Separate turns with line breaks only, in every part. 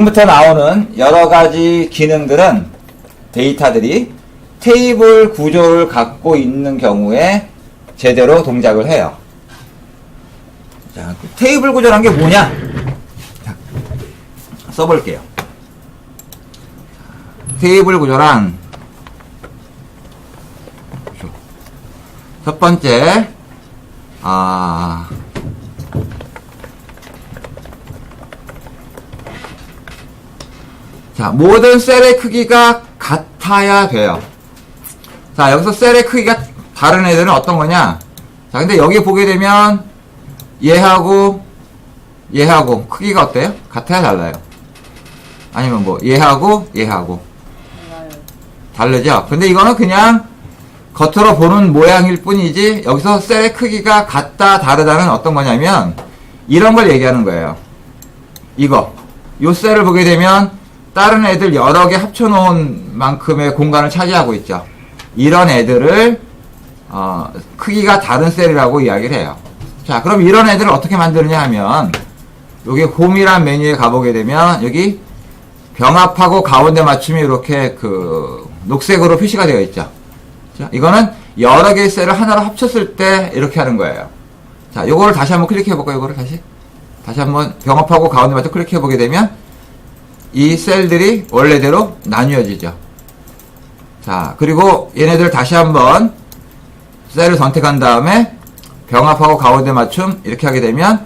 지금부터 나오는 여러 가지 기능들은 데이터들이 테이블 구조를 갖고 있는 경우에 제대로 동작을 해요. 자, 그 테이블 구조란 게 뭐냐? 자, 써볼게요. 테이블 구조란 첫 번째 아 자, 모든 셀의 크기가 같아야 돼요. 자, 여기서 셀의 크기가 다른 애들은 어떤 거냐? 자, 근데 여기 보게 되면 얘하고 얘하고 크기가 어때요? 같아야 달라요? 아니면 뭐 얘하고 얘하고 다르죠? 근데 이거는 그냥 겉으로 보는 모양일 뿐이지 여기서 셀의 크기가 같다 다르다는 어떤 거냐면 이런 걸 얘기하는 거예요. 이거 요 셀을 보게 되면 다른 애들 여러 개 합쳐놓은 만큼의 공간을 차지하고 있죠. 이런 애들을 어, 크기가 다른 셀이라고 이야기를 해요. 자, 그럼 이런 애들을 어떻게 만드느냐 하면 여기 홈이란 메뉴에 가보게 되면 여기 병합하고 가운데 맞춤이 이렇게 그 녹색으로 표시가 되어 있죠. 자, 이거는 여러 개의 셀을 하나로 합쳤을 때 이렇게 하는 거예요. 자, 요거를 다시 한번 클릭해 볼까요? 요거를 다시 다시 한번 병합하고 가운데 맞춰 클릭해 보게 되면 이 셀들이 원래대로 나뉘어지죠. 자, 그리고 얘네들 다시 한번 셀을 선택한 다음에 병합하고 가운데 맞춤 이렇게 하게 되면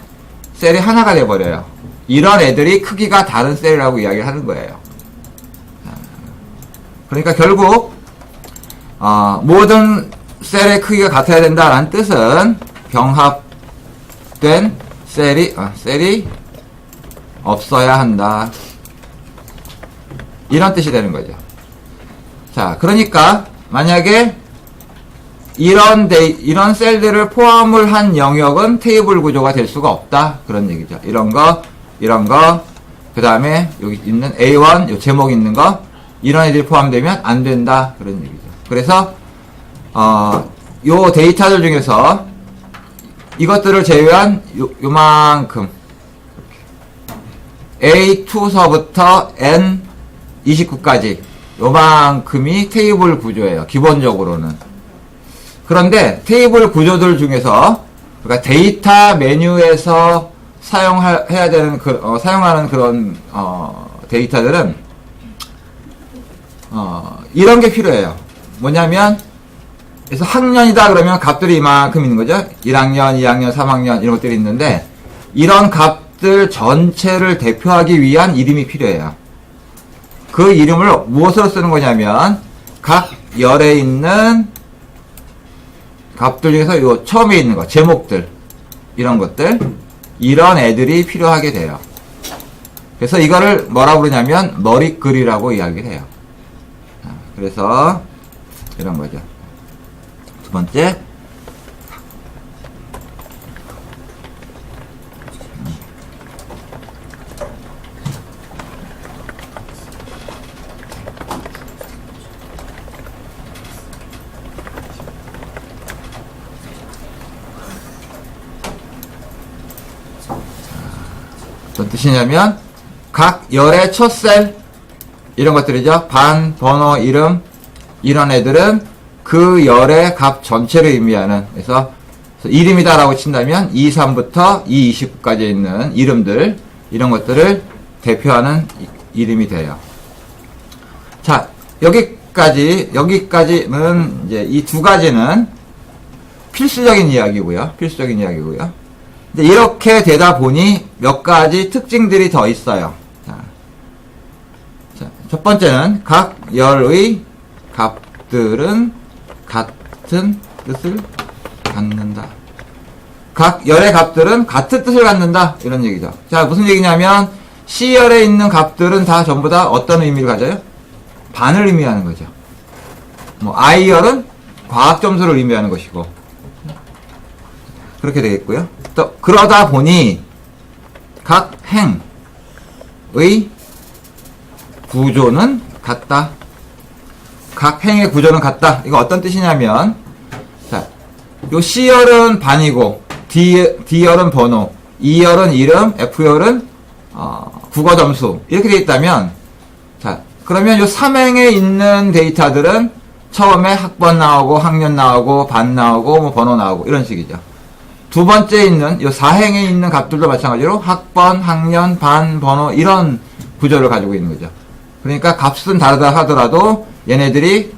셀이 하나가 돼버려요. 이런 애들이 크기가 다른 셀이라고 이야기를 하는 거예요. 자, 그러니까 결국 어, 모든 셀의 크기가 같아야 된다라는 뜻은 병합된 셀이 아, 셀이 없어야 한다. 이런 뜻이 되는 거죠. 자, 그러니까 만약에 이런 데이, 이런 셀들을 포함을 한 영역은 테이블 구조가 될 수가 없다. 그런 얘기죠. 이런 거, 이런 거, 그 다음에 여기 있는 A1, 요 제목 있는 거, 이런 애들이 포함되면 안 된다. 그런 얘기죠. 그래서, 어, 요 데이터들 중에서 이것들을 제외한 요, 요만큼, A2서부터 N29까지 요만큼이 테이블 구조예요. 기본적으로는. 그런데 테이블 구조들 중에서 그러니까 데이터 메뉴에서 사용해야 되는 그, 어, 사용하는 그런 어, 데이터들은 어, 이런 게 필요해요. 뭐냐면 그래서 학년이다 그러면 값들이 이만큼 있는 거죠. 1학년, 2학년, 3학년 이런 것들이 있는데 이런 값들 전체를 대표하기 위한 이름이 필요해요. 그 이름을 무엇으로 쓰는 거냐면 각 열에 있는 값들 중에서 요 처음에 있는 거 제목들 이런 것들 이런 애들이 필요하게 돼요. 그래서 이거를 뭐라 부르냐면 머리글이라고 이야기를 해요. 아, 그래서 이런 거죠. 두 번째 뜻이냐면 각 열의 첫 셀 이런 것들이죠. 반, 번호, 이름 이런 애들은 그 열의 값 전체를 의미하는 그래서 이름이다 라고 친다면 2, 3부터 2, 29까지 있는 이름들 이런 것들을 대표하는 이- 이름이 돼요. 자 여기까지 여기까지는 이제 이 두 가지는 필수적인 이야기고요. 필수적인 이야기고요. 이렇게 되다 보니 몇 가지 특징들이 더 있어요. 자, 자, 첫 번째는 각 열의 값들은 같은 뜻을 갖는다. 각 열의 값들은 같은 뜻을 갖는다. 이런 얘기죠. 자, 무슨 얘기냐면 C열에 있는 값들은 다 전부 다 어떤 의미를 가져요? 반을 의미하는 거죠. 뭐 I열은 과학 점수를 의미하는 것이고 그렇게 되겠고요. 또 그러다 보니 각 행의 구조는 같다. 각 행의 구조는 같다. 이거 어떤 뜻이냐면 자, 요 C열은 반이고 D D열은 번호, E열은 이름, F열은 어, 국어 점수 이렇게 돼 있다면 자 그러면 요 3행에 있는 데이터들은 처음에 학번 나오고 학년 나오고 반 나오고 뭐 번호 나오고 이런 식이죠. 두 번째 있는 요 4행에 있는 값들도 마찬가지로 학번, 학년, 반, 번호 이런 구조를 가지고 있는 거죠. 그러니까 값은 다르다 하더라도 얘네들이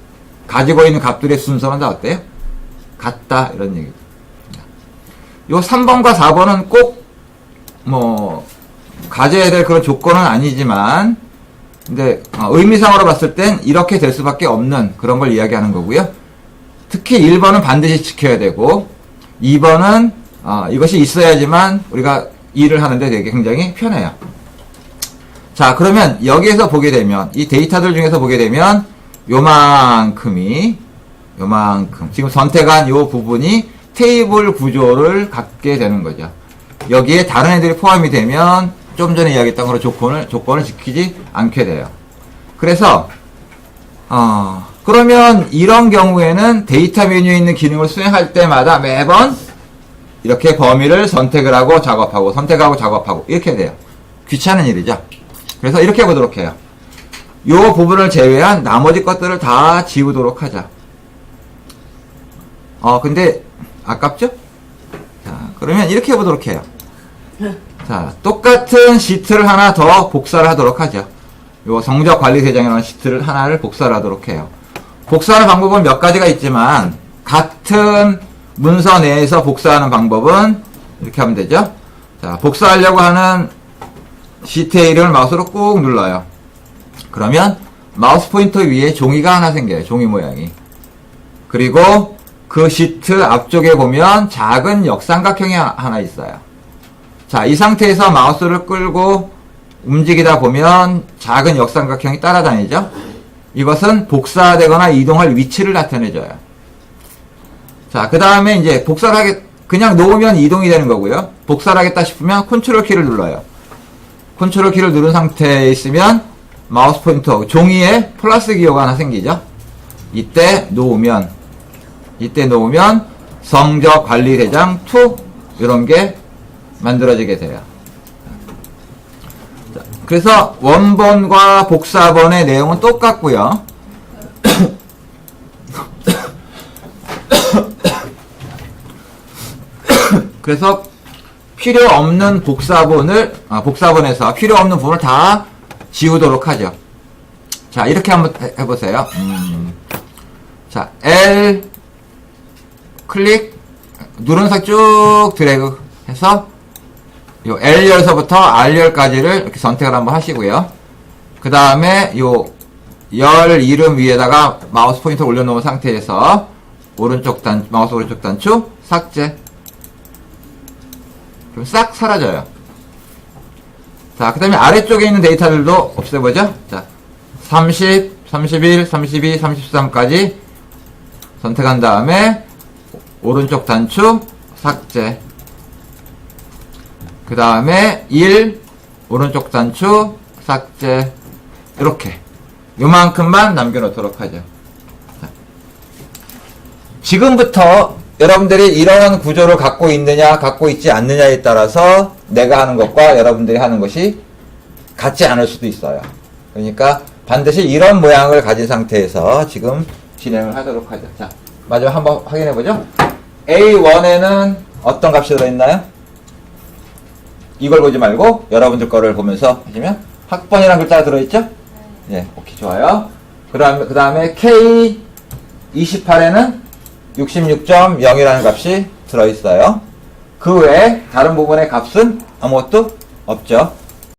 가지고 있는 값들의 순서는 다 어때요? 같다 이런 얘기죠. 요 3번과 4번은 꼭 뭐 가져야 될 그런 조건은 아니지만 근데 어, 의미상으로 봤을 땐 이렇게 될 수밖에 없는 그런 걸 이야기하는 거고요. 특히 1번은 반드시 지켜야 되고 2번은 어, 이것이 있어야지만 우리가 일을 하는데 되게 굉장히 편해요. 자 그러면 여기에서 보게 되면 이 데이터들 중에서 보게 되면 요만큼이 요만큼 지금 선택한 요 부분이 테이블 구조를 갖게 되는 거죠. 여기에 다른 애들이 포함이 되면 좀 전에 이야기했던 그런 조건을 조건을 지키지 않게 돼요. 그래서 어 그러면 이런 경우에는 데이터 메뉴에 있는 기능을 수행할 때마다 매번 이렇게 범위를 선택을 하고 작업하고 선택하고 작업하고 이렇게 돼요. 귀찮은 일이죠. 그래서 이렇게 해보도록 해요. 요 부분을 제외한 나머지 것들을 다 지우도록 하자. 어, 근데 아깝죠? 자, 그러면 이렇게 해보도록 해요. 자, 똑같은 시트를 하나 더 복사를 하도록 하죠. 요 성적 관리 대장이라는 시트를 하나를 복사를 하도록 해요. 복사하는 방법은 몇 가지가 있지만 같은 문서 내에서 복사하는 방법은 이렇게 하면 되죠. 자, 복사하려고 하는 시트의 이름을 마우스로 꾹 눌러요. 그러면 마우스 포인터 위에 종이가 하나 생겨요. 종이 모양이. 그리고 그 시트 앞쪽에 보면 작은 역삼각형이 하- 하나 있어요. 자, 이 상태에서 마우스를 끌고 움직이다 보면 작은 역삼각형이 따라다니죠. 이것은 복사되거나 이동할 위치를 나타내줘요. 자, 그 다음에 이제 복사를 하겠, 그냥 놓으면 이동이 되는 거고요. 복사를 하겠다 싶으면 컨트롤 키를 눌러요. 컨트롤 키를 누른 상태에 있으면 마우스 포인터 종이에 플러스 기호가 하나 생기죠. 이때 놓으면 이때 놓으면 성적 관리 대장 2 이런 게 만들어지게 돼요. 자, 그래서 원본과 복사본의 내용은 똑같고요. 그래서 필요 없는 복사본을 아, 복사본에서 필요 없는 부분을 다 지우도록 하죠. 자 이렇게 한번 해- 해보세요. 음. 자 L 클릭 누른석 쭉 드래그 해서 요 L열서부터 R열까지를 이렇게 선택을 한번 하시고요. 그 다음에 요 열 이름 위에다가 마우스 포인터 올려놓은 상태에서 오른쪽 단 마우스 오른쪽 단추 삭제 그럼 싹 사라져요. 자, 그 다음에 아래쪽에 있는 데이터들도 없애보죠. 자, 30, 31, 32, 33까지 선택한 다음에 오른쪽 단추 삭제. 그 다음에 1, 오른쪽 단추 삭제. 이렇게. 요만큼만 남겨놓도록 하죠. 자. 지금부터 여러분들이 이러한 구조를 갖고 있느냐, 갖고 있지 않느냐에 따라서 내가 하는 것과 여러분들이 하는 것이 같지 않을 수도 있어요. 그러니까 반드시 이런 모양을 가진 상태에서 지금 진행을 하도록 하죠. 자, 마지막 한번 확인해 보죠. A1에는 어떤 값이 들어있나요? 이걸 보지 말고 여러분들 거를 보면서 하시면 학번이라는 글자가 들어있죠? 예, 오케이, 좋아요. 그 다음에, 그 다음에 K28에는 66.0이라는 값이 들어있어요. 그 외에 다른 부분의 값은 아무것도 없죠.